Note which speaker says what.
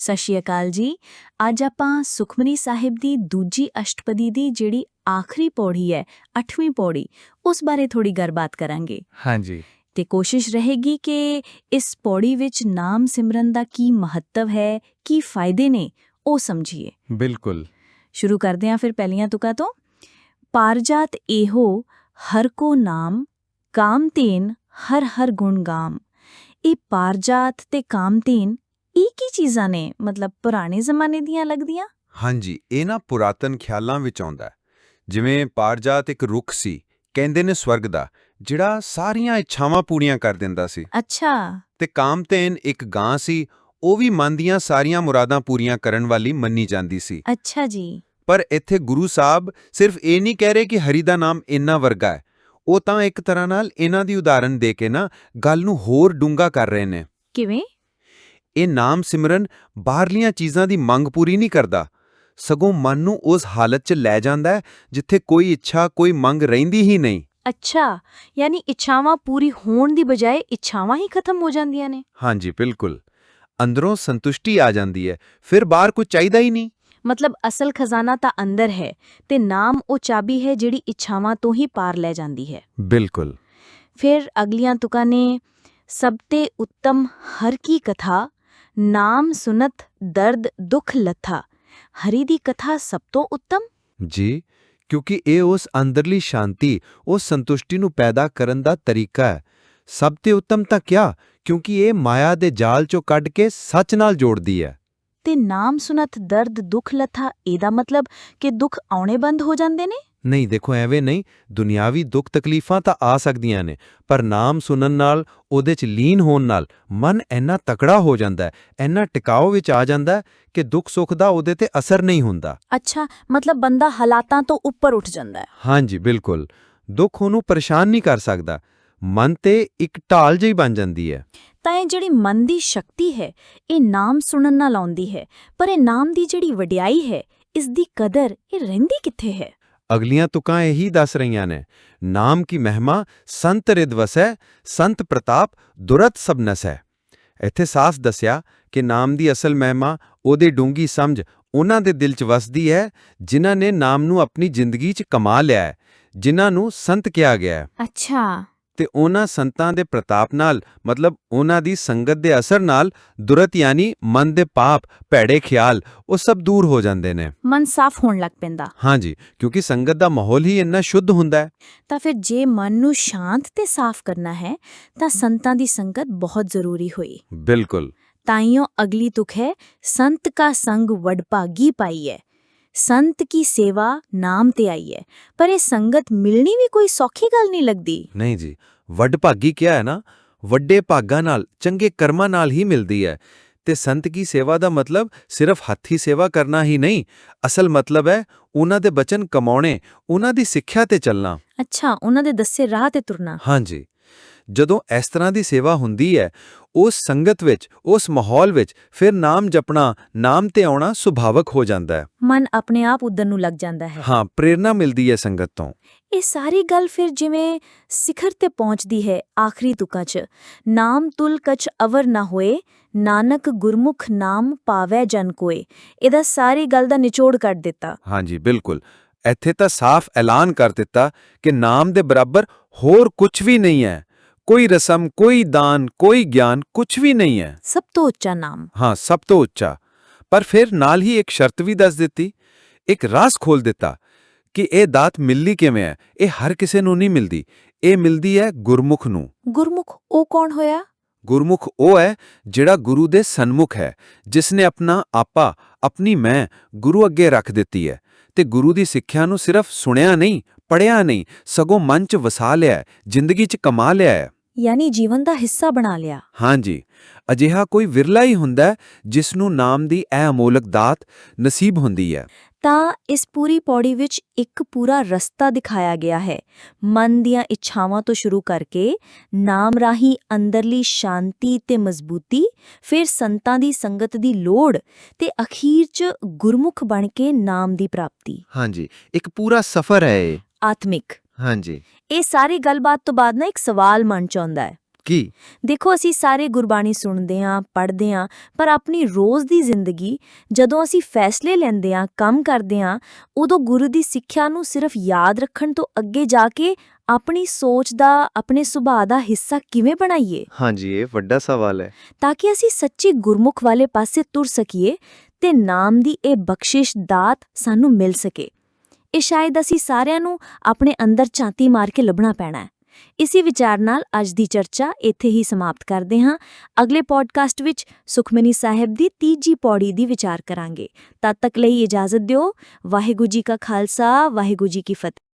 Speaker 1: ਸਤਿ ਸ਼੍ਰੀ ਅਕਾਲ ਜੀ। ਅੱਜ ਆਪਾਂ ਸੁਖਮਨੀ ਸਾਹਿਬ ਦੀ ਦੂਜੀ ਅਸ਼ਟਪਦੀ ਦੀ ਜਿਹੜੀ ਆਖਰੀ ਪੌੜੀ ਹੈ 8ਵੀਂ ਪੌੜੀ ਉਸ ਬਾਰੇ ਥੋੜੀ ਗੱਲਬਾਤ ਕਰਾਂਗੇ।
Speaker 2: ਹਾਂਜੀ।
Speaker 1: ਤੇ ਕੋਸ਼ਿਸ਼ ਰਹੇਗੀ ਕਿ ਇਸ ਪੌੜੀ ਵਿੱਚ ਨਾਮ ਸਿਮਰਨ ਦਾ ਕੀ ਮਹੱਤਵ ਹੈ ਕੀ ਫਾਇਦੇ ਨੇ ਉਹ ਸਮਝੀਏ।
Speaker 2: ਬਿਲਕੁਲ।
Speaker 1: ਸ਼ੁਰੂ ਕਰਦੇ ਹਾਂ ਫਿਰ ਪਹਿਲੀਆਂ ਤੁਕਾਂ ਤੋਂ। ਪਾਰਜਾਤ ਇਹੋ ਹਰ ਕੋ ਨਾਮ ਕਾਮਤੇਨ ਹਰ ਹਰ ਗੁਣ ਗਾਮ। ਇਹ ਪਾਰਜਾਤ ਤੇ ਕਾਮਤੇਨ ਇਹ ਕੀ ਚੀਜ਼ਾਂ ਨੇ? ਮਤਲਬ ਪੁਰਾਣੇ ਜ਼ਮਾਨੇ ਦੀਆਂ ਲੱਗਦੀਆਂ?
Speaker 3: ਹਾਂਜੀ ਇਹ ਨਾ ਪੁਰਾਤਨ ਖਿਆਲਾਂ ਵਿੱਚ ਆਉਂਦਾ ਹੈ। ਜਿਵੇਂ ਪਾਰਜਾਤ ਇੱਕ ਰੁੱਖ ਸੀ ਕਹਿੰਦੇ ਨੇ ਸਵਰਗ ਦਾ ਜਿਹੜਾ ਸਾਰੀਆਂ ਇੱਛਾਵਾਂ ਪੂਰੀਆਂ ਕਰ ਦਿੰਦਾ ਸੀ।
Speaker 1: ਅੱਛਾ।
Speaker 3: ਤੇ ਕਾਮਤੇਨ ਇੱਕ ਗਾਂ ਸੀ ਉਹ ਵੀ ਮਨ ਦੀਆਂ ਸਾਰੀਆਂ ਮੁਰਾਦਾਂ ਪੂਰੀਆਂ ਕਰਨ ਵਾਲੀ ਮੰਨੀ ਜਾਂਦੀ ਸੀ।
Speaker 1: ਅੱਛਾ ਜੀ।
Speaker 3: ਪਰ ਇੱਥੇ ਗੁਰੂ ਸਾਹਿਬ ਸਿਰਫ ਇਹ ਨਹੀਂ ਕਹਿ ਰਹੇ ਕਿ ਹਰੀ ਦਾ ਨਾਮ ਇੰਨਾ ਵਰਗਾ ਹੈ। ਉਹ ਤਾਂ ਇੱਕ ਤਰ੍ਹਾਂ ਨਾਲ ਇਹਨਾਂ ਦੀ ਉਦਾਹਰਨ ਦੇ ਕੇ ਨਾ ਗੱਲ ਨੂੰ ਹੋਰ ਡੂੰਘਾ ਕਰ ਰਹੇ ਨੇ।
Speaker 1: ਕਿਵੇਂ?
Speaker 3: ਇਹ ਨਾਮ ਸਿਮਰਨ ਬਾਹਰਲੀਆਂ ਚੀਜ਼ਾਂ ਦੀ ਮੰਗ ਪੂਰੀ ਨਹੀਂ ਕਰਦਾ। ਸਗੋਂ ਮਨ ਨੂੰ ਉਸ ਹਾਲਤ 'ਚ ਲੈ ਜਾਂਦਾ ਹੈ ਜਿੱਥੇ ਕੋਈ ਇੱਛਾ ਕੋਈ ਮੰਗ ਰਹਿੰਦੀ ਹੀ ਨਹੀਂ।
Speaker 1: ਅੱਛਾ ਯਾਨੀ ਇੱਛਾਵਾਂ ਪੂਰੀ ਹੋਣ ਦੀ ਬਜਾਏ ਇੱਛਾਵਾਂ ਹੀ ਖਤਮ ਹੋ ਜਾਂਦੀਆਂ ਨੇ।
Speaker 3: ਹਾਂਜੀ ਬਿਲਕੁਲ। ਅੰਦਰੋਂ ਸੰਤੁਸ਼ਟੀ ਆ ਜਾਂਦੀ ਹੈ ਫਿਰ ਬਾਹਰ ਕੁਝ ਚਾਹੀਦਾ ਹੀ ਨਹੀਂ।
Speaker 1: ਮਤਲਬ ਅਸਲ ਖਜ਼ਾਨਾ ਤਾਂ ਅੰਦਰ ਹੈ ਤੇ ਨਾਮ ਉਹ ਚਾਬੀ ਹੈ ਜਿਹੜੀ ਇੱਛਾਵਾਂ ਤੋਂ ਹੀ ਪਾਰ ਲੈ ਜਾਂਦੀ ਹੈ।
Speaker 3: ਬਿਲਕੁਲ।
Speaker 1: ਫਿਰ ਅਗਲੀਆਂ ਤੁਕਾਂ ਨੇ ਸਭ ਤੇ ਉੱਤਮ ਹਰ ਕੀ ਕਥਾ ਨਾਮ ਸੁਨਤ ਦਰਦ ਦੁਖ ਲਥਾ। ਹਰੀ ਦੀ ਕਥਾ ਸਭ ਤੋਂ ਉੱਤਮ?
Speaker 3: ਜੀ ਕਿਉਂਕਿ ਇਹ ਉਸ ਅੰਦਰਲੀ ਸ਼ਾਂਤੀ ਉਸ ਸੰਤੁਸ਼ਟੀ ਨੂੰ ਪੈਦਾ ਕਰਨ ਦਾ ਤਰੀਕਾ ਹੈ। ਸਭ ਤੇ ਉੱਤਮ ਤਾਂ ਕਿਆ? ਕਿਉਂਕਿ ਇਹ ਮਾਇਆ ਦੇ ਜਾਲ 'ਚੋਂ ਕੱਢ ਕੇ ਸੱਚ ਨਾਲ ਜੋੜਦੀ ਹੈ।
Speaker 1: ਤੇ ਨਾਮ ਸੁਨਤ ਦਰਦ ਦੁਖ ਲਥਾ ਇਹਦਾ ਮਤਲਬ ਕਿ ਦੁੱਖ ਆਉਣੇ ਬੰਦ ਹੋ ਜਾਂਦੇ ਨੇ?
Speaker 3: ਨਹੀਂ ਦੇਖੋ ਐਵੇਂ ਨਹੀਂ ਦੁਨਿਆਵੀ ਦੁੱਖ ਤਕਲੀਫਾਂ ਤਾਂ ਆ ਸਕਦੀਆਂ ਨੇ ਪਰ ਨਾਮ ਸੁਣਨ ਨਾਲ ਉਹਦੇ 'ਚ ਲੀਨ ਹੋਣ ਨਾਲ ਮਨ ਇੰਨਾ ਤਕੜਾ ਹੋ ਜਾਂਦਾ ਹੈ ਇੰਨਾ ਟਿਕਾਓ ਵਿੱਚ ਆ ਜਾਂਦਾ ਹੈ ਕਿ ਦੁੱਖ ਸੁੱਖ ਦਾ ਉਹਦੇ ਤੇ ਅਸਰ ਨਹੀਂ ਹੁੰਦਾ।
Speaker 1: ਅੱਛਾ ਮਤਲਬ ਬੰਦਾ ਹਾਲਾਤਾਂ ਤੋਂ ਉੱਪਰ ਉੱਠ ਜਾਂਦਾ ਹੈ।
Speaker 3: ਹਾਂਜੀ ਬਿਲਕੁਲ। ਦੁੱਖ ਉਹਨੂੰ ਪਰੇਸ਼ਾਨ ਨਹੀਂ ਕਰ ਸਕਦਾ। ਮਨ ਤੇ ਇੱਕ ਢਾਲ ਜਿਹੀ ਬਣ ਜਾਂਦੀ ਹੈ।
Speaker 1: ਤਾਂ ਇਹ ਜਿਹੜੀ ਮਨ ਦੀ ਸ਼ਕਤੀ ਹੈ ਇਹ ਨਾਮ ਸੁਣਨ ਨਾਲ ਆਉਂਦੀ ਹੈ ਪਰ ਇਹ ਨਾਮ ਦੀ ਜਿਹੜੀ ਵਡਿਆਈ ਹੈ ਇਸ ਦੀ ਕਦਰ ਇਹ ਰਹਿੰਦੀ ਕਿੱਥੇ ਹੈ?
Speaker 3: ਅਗਲੀਆਂ ਤੁਕਾਂ ਇਹੀ ਦੱਸ ਰਹੀਆਂ ਨੇ, ਨਾਮ ਕੀ ਮਹਿਮਾ, ਸੰਤ ਰਿਦ ਵਸੈ, ਸੰਤ ਪ੍ਰਤਾਪ, ਦੁਰਤ ਸਭ ਨਸੈ। ਇੱਥੇ ਸਾਫ਼ ਦੱਸਿਆ ਕਿ ਨਾਮ ਦੀ ਅਸਲ ਮਹਿਮਾ ਉਹਦੇ ਡੂੰਗੀ ਸਮਝ ਉਹਨਾਂ ਦੇ ਦਿਲ 'ਚ ਵਸਦੀ ਹੈ, ਜਿਨ੍ਹਾਂ ਨੇ ਨਾਮ ਨੂੰ ਆਪਣੀ ਜ਼ਿੰਦਗੀ 'ਚ ਕਮਾ ਲਿਆ ਹੈ, ਜਿਨ੍ਹਾਂ ਨੂੰ ਸੰਤ ਕਿਹਾ ਗਿਆ ਹੈ।
Speaker 1: ਅੱਛਾ।
Speaker 3: ਤੇ ਉਹਨਾਂ ਸੰਤਾਂ ਦੇ ਪ੍ਰਤਾਪ ਨਾਲ ਮਤਲਬ ਉਹਨਾਂ ਦੀ ਸੰਗਤ ਦੇ ਅਸਰ ਨਾਲ ਦੁਰਤ ਯਾਨੀ ਮਨ ਦੇ ਪਾਪ ਭੈੜੇ ਖਿਆਲ ਉਹ ਸਭ ਦੂਰ ਹੋ ਜਾਂਦੇ ਨੇ।
Speaker 1: ਮਨ ਸਾਫ਼ ਹੋਣ ਲੱਗ ਪੈਂਦਾ।
Speaker 3: ਹਾਂਜੀ ਕਿਉਂਕਿ ਸੰਗਤ ਦਾ ਮਾਹੌਲ ਹੀ ਇੰਨਾ ਸ਼ੁੱਧ ਹੁੰਦਾ ਹੈ।
Speaker 1: ਤਾਂ ਫਿਰ ਜੇ ਮਨ ਨੂੰ ਸ਼ਾਂਤ ਤੇ ਸਾਫ਼ ਕਰਨਾ ਹੈ ਤਾਂ ਸੰਤਾਂ ਦੀ ਸੰਗਤ ਬਹੁਤ ਜ਼ਰੂਰੀ ਹੋਈ।
Speaker 3: ਬਿਲਕੁਲ।
Speaker 1: ਤਾਈਓ ਅਗਲੀ ਤੁਕ ਹੈ ਸੰਤ ਕਾ ਸੰਗ ਵਡਭਾਗੀ ਪਾਈ ਹੈ। ਸੰਤ ਕੀ ਸੇਵਾ ਨਾਮ ਤੇ ਆਈ ਹੈ। ਪਰ ਇਹ ਸੰਗਤ ਮਿਲਣੀ ਵੀ ਕੋਈ ਸੌਖੀ ਗੱਲ ਨਹੀਂ ਲੱਗਦੀ।
Speaker 3: ਨਹੀਂ ਜੀ ਵੱਡ ਭਾਗੀ ਕਿਹਾ ਹੈ ਨਾ? ਵੱਡੇ ਭਾਗਾਂ ਨਾਲ ਚੰਗੇ ਕਰਮਾਂ ਨਾਲ ਹੀ ਮਿਲਦੀ ਹੈ। ਤੇ ਸੰਤ ਕੀ ਸੇਵਾ ਦਾ ਮਤਲਬ ਸਿਰਫ ਹੱਥੀ ਸੇਵਾ ਕਰਨਾ ਹੀ ਨਹੀਂ। ਅਸਲ ਮਤਲਬ ਹੈ ਉਹਨਾਂ ਦੇ ਬਚਨ ਕਮਾਉਣੇ ਉਹਨਾਂ ਦੀ ਸਿੱਖਿਆ ਤੇ ਚੱਲਣਾ।
Speaker 1: ਅੱਛਾ ਉਹਨਾਂ ਦੇ ਦੱਸੇ ਰਾਹ ਤੇ ਤੁਰਨਾ।
Speaker 3: ਹਾਂਜੀ ਜਦੋਂ ਇਸ ਤਰ੍ਹਾਂ ਦੀ ਸੇਵਾ ਹੁੰਦੀ ਹੈ ਉਸ ਸੰਗਤ ਵਿੱਚ ਉਸ ਮਾਹੌਲ ਵਿੱਚ ਫਿਰ ਨਾਮ ਜਪਣਾ ਨਾਮ ਤੇ ਆਉਣਾ ਸੁਭਾਵਕ ਹੋ ਜਾਂਦਾ ਹੈ।
Speaker 1: ਮਨ ਆਪਣੇ ਆਪ ਉਦਨ ਨੂੰ ਲੱਗ ਜਾਂਦਾ ਹੈ।
Speaker 3: ਹਾਂ ਪ੍ਰੇਰਣਾ ਮਿਲਦੀ ਹੈ ਸੰਗਤ ਤੋਂ।
Speaker 1: ਇਹ ਸਾਰੀ ਗੱਲ ਫਿਰ ਜਿਵੇਂ ਸਿਖਰ ਤੇ ਪਹੁੰਚਦੀ ਹੈ ਆਖਰੀ ਤੁਕਾਂ 'ਚ। ਨਾਮ ਤੁਲ ਕਛ ਅਵਰ ਨਾ ਹੋਏ ਨਾਨਕ ਗੁਰਮੁਖ ਨਾਮ ਪਾਵੈ ਜਨ ਕੋਏ। ਇਹਦਾ ਸਾਰੀ ਗੱਲ ਦਾ ਨਿਚੋੜ ਕੱਢ ਦਿੱਤਾ।
Speaker 3: ਹਾਂਜੀ ਬਿਲਕੁਲ। ਇੱਥੇ ਤਾਂ ਸਾਫ਼ ਐਲਾਨ ਕਰ ਦਿੱਤਾ ਕਿ ਨਾਮ ਦੇ ਬਰਾਬਰ ਹੋਰ ਕੁਝ ਵੀ ਨਹੀਂ ਹੈ। ਕੋਈ ਰਸਮ ਕੋਈ ਦਾਨ ਕੋਈ ਗਿਆਨ ਕੁਝ ਵੀ ਨਹੀਂ ਹੈ।
Speaker 1: ਸਭ ਤੋਂ ਉੱਚਾ ਨਾਮ।
Speaker 3: ਹਾਂ ਸਭ ਤੋਂ ਉੱਚਾ। ਪਰ ਫਿਰ ਨਾਲ ਹੀ ਇੱਕ ਸ਼ਰਤ ਵੀ ਦੱਸ ਦਿੱਤੀ। ਇੱਕ ਰਾਸ ਖੋਲ ਦਿੱਤਾ ਕਿ ਇਹ ਦਾਤ ਮਿਲਣੀ ਕਿਵੇਂ ਹੈ? ਇਹ ਹਰ ਕਿਸੇ ਨੂੰ ਨਹੀਂ ਮਿਲਦੀ। ਇਹ ਮਿਲਦੀ ਹੈ ਗੁਰਮੁਖ ਨੂੰ।
Speaker 1: ਗੁਰਮੁਖ ਉਹ ਕੌਣ ਹੋਇਆ?
Speaker 3: ਗੁਰਮੁਖ ਉਹ ਹੈ ਜਿਹੜਾ ਗੁਰੂ ਦੇ ਸਨਮੁਖ ਹੈ ਜਿਸ ਨੇ ਆਪਣਾ ਆਪਾ ਆਪਣੀ ਮੈਂ ਗੁਰੂ ਅੱਗੇ ਰੱਖ ਦਿੱਤੀ ਹੈ। ਤੇ ਗੁਰੂ ਦੀ ਸਿੱਖਿਆ ਨੂੰ ਸਿਰਫ ਸੁਣਿਆ ਨਹੀਂ ਪੜਿਆ ਨਹੀਂ ਸਗੋਂ ਮਨ 'ਚ ਵਸਾ ਲਿਆ ਜ਼ਿੰਦਗੀ 'ਚ ਕਮਾ ਲਿਆ ਹੈ।
Speaker 1: ਯਾਨੀ ਜੀਵਨ ਦਾ ਹਿੱਸਾ ਬਣਾ ਲਿਆ।
Speaker 3: ਹਾਂਜੀ ਅਜਿਹਾ ਕੋਈ ਵਿਰਲਾ ਹੀ ਹੁੰਦਾ ਜਿਸ ਨੂੰ ਨਾਮ ਦੀ ਇਹ ਅਮੋਲਕ ਦਾਤ ਨਸੀਬ ਹੁੰਦੀ ਹੈ।
Speaker 1: ਤਾਂ ਇਸ ਪੂਰੀ ਪੌੜੀ ਵਿੱਚ ਇੱਕ ਪੂਰਾ ਰਸਤਾ ਦਿਖਾਇਆ ਗਿਆ ਹੈ। ਮਨ ਦੀਆਂ ਇੱਛਾਵਾਂ ਤੋਂ ਸ਼ੁਰੂ ਕਰਕੇ ਨਾਮ ਰਾਹੀਂ ਅੰਦਰਲੀ ਸ਼ਾਂਤੀ ਤੇ ਮਜ਼ਬੂਤੀ ਫਿਰ ਸੰਤਾਂ ਦੀ ਸੰਗਤ ਦੀ ਲੋੜ ਤੇ ਅਖੀਰ 'ਚ ਗੁਰਮੁਖ ਬਣ ਕੇ ਨਾਮ ਦੀ ਪ੍ਰਾਪਤੀ।
Speaker 3: ਹਾਂਜੀ ਇੱਕ ਪੂਰਾ ਸਫ਼ਰ ਹੈ ਇਹ।
Speaker 1: ਆਤਮਿਕ।
Speaker 3: ਹਾਂਜੀ।
Speaker 1: ਇਹ ਸਾਰੀ ਗੱਲਬਾਤ ਤੋਂ ਬਾਅਦ ਨਾ ਇੱਕ ਸਵਾਲ ਮਨ ਚ ਆਉਂਦਾ ਹੈ।
Speaker 3: ਕੀ?
Speaker 1: ਦੇਖੋ ਅਸੀਂ ਸਾਰੇ ਗੁਰਬਾਣੀ ਸੁਣਦੇ ਹਾਂ ਪੜ੍ਹਦੇ ਹਾਂ ਪਰ ਆਪਣੀ ਰੋਜ਼ ਦੀ ਜ਼ਿੰਦਗੀ ਜਦੋਂ ਅਸੀਂ ਫੈਸਲੇ ਲੈਂਦੇ ਹਾਂ ਕੰਮ ਕਰਦੇ ਹਾਂ ਉਦੋਂ ਗੁਰੂ ਦੀ ਸਿੱਖਿਆ ਨੂੰ ਸਿਰਫ ਯਾਦ ਰੱਖਣ ਤੋਂ ਅੱਗੇ ਜਾ ਕੇ ਆਪਣੀ ਸੋਚ ਦਾ ਆਪਣੇ ਸੁਭਾਅ ਦਾ ਹਿੱਸਾ ਕਿਵੇਂ ਬਣਾਈਏ?
Speaker 2: ਹਾਂਜੀ ਇਹ ਵੱਡਾ ਸਵਾਲ ਹੈ।
Speaker 1: ਤਾਂ ਕਿ ਅਸੀਂ ਸੱਚੀ ਗੁਰਮੁਖ ਵਾਲੇ ਪਾਸੇ ਤੁਰ ਸਕੀਏ ਤੇ ਨਾਮ ਦੀ ਇਹ ਬਖਸ਼ਿਸ਼ ਦਾਤ ਸਾਨੂੰ ਮਿਲ ਸਕੇ। ਇਹ ਸ਼ਾਇਦ ਅਸੀਂ ਸਾਰਿਆਂ ਨੂੰ ਆਪਣੇ ਅੰਦਰ ਝਾਤੀ ਮਾਰ ਕੇ ਲੱਭਣਾ ਪੈਣਾ ਹੈ। ਇਸੇ ਵਿਚਾਰ ਨਾਲ ਅੱਜ ਦੀ ਚਰਚਾ ਇੱਥੇ ਹੀ ਸਮਾਪਤ ਕਰਦੇ ਹਾਂ। ਅਗਲੇ ਪੋਡਕਾਸਟ ਵਿੱਚ ਸੁਖਮਨੀ ਸਾਹਿਬ ਦੀ ਤੀਜੀ ਪੌੜੀ ਦੀ ਵਿਚਾਰ ਕਰਾਂਗੇ। ਤਦ ਤੱਕ ਲਈ ਇਜਾਜ਼ਤ ਦਿਓ। ਵਾਹਿਗੁਰੂ ਜੀ ਕਾ ਖਾਲਸਾ, ਵਾਹਿਗੁਰੂ ਜੀ ਕੀ ਫਤਿਹ।